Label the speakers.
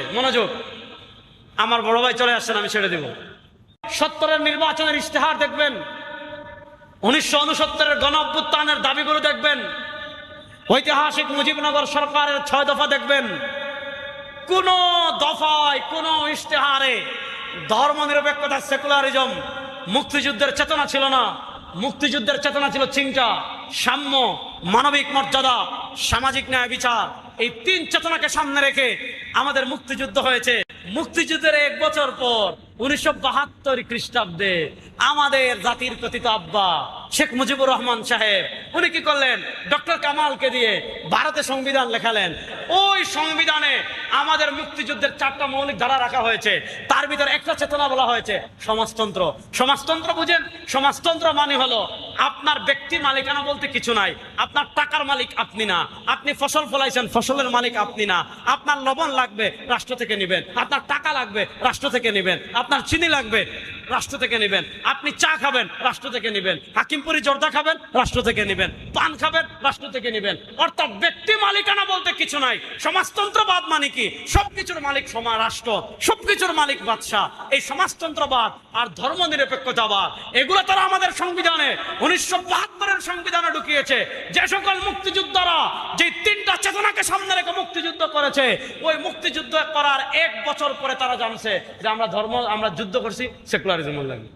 Speaker 1: মনোযোগ। আমার বড় ভাই চলে আসছেন, আমি ছেড়ে দেব। সত্তরের নির্বাচনের ইশতেহার দেখবেন। উনিশশো উনসত্তরের গণ অভ্যুত্থানের দাবিগুলো দেখবেন। ঐতিহাসিক মুজিবনগর সরকারের ছয় দফা দেখবেন। কোন দফায়, কোন ইশতেহারে ধর্ম নিরপেক্ষতা সেকুলারিজম, মুক্তিযুদ্ধের চেতনা ছিল না। মুক্তিযুদ্ধের চেতনা ছিল চিন্তা। সাম্য, মানবিক মর্যাদা, সামাজিক ন্যায় বিচার, এই তিন চেতনাকে সামনে রেখে আমাদের মুক্তিযুদ্ধ হয়েছে। মুক্তিযুদ্ধের এক বছর পর উনিশশো বাহাত্তর খ্রিস্টাব্দে আমাদের জাতির কথিত আব্বা শেখ মুজিবুর রহমান সাহেব, উনি কি করলেন? ডক্টর কামালকে দিয়ে ভারতে সংবিধান লেখালেন। ওই সংবিধানে আমাদের মুক্তিযুদ্ধের চারটা মৌলিক ধারা রাখা হয়েছে। তার ভিতরে একটা চেতনা বলা হয়েছে, সমাজতন্ত্র। সমাজতন্ত্র বুঝেন, সমাজতন্ত্র মানে হলো আপনার ব্যক্তি মালিকানা বলতে কিছু নাই, আপনার টাকার মালিক আপনি না, আপনি ফসল ফলাইছেন, ফসলের মালিক আপনি না। আপনার লবণ লাগবে, রাষ্ট্র থেকে নেবেন, আপনার টাকা লাগবে, রাষ্ট্র থেকে নেবেন, আপনার চিনি লাগবে রাষ্ট্র থেকে নেবেন। আপনি চা খাবেন, রাষ্ট্র থেকে নেবেন। হাকিমপুরি জর্দা খাবেন, রাষ্ট্র থেকে নেবেন। পান খাবেন, রাষ্ট্র থেকে নেবেন। অর্থাৎ ব্যক্তি মালিকানা বলতে কিছু নাই। সমাজতন্ত্রবাদ মানে কি? সবকিছুর মালিক সমা রাষ্ট্র। সবকিছুর মালিক বাদশাহ। এই সমাজতন্ত্রবাদ আর ধর্ম নিরপেক্ষতাবাদ এগুলো তারা আমাদের সংবিধানে, উনিশশো বাহাত্তরের সংবিধানে ঢুকিয়েছে। যে সকল মুক্তিযোদ্ধারা যে তিনটা চেতনাকে সামনে রেখে মুক্তিযুদ্ধ করেছে। ওই মুক্তিযুদ্ধ করার এক বছর পরে তারা জানছে যে আমরা ধর্ম, আমরা যুদ্ধ করছি, সেকুলারিজম লাগবে।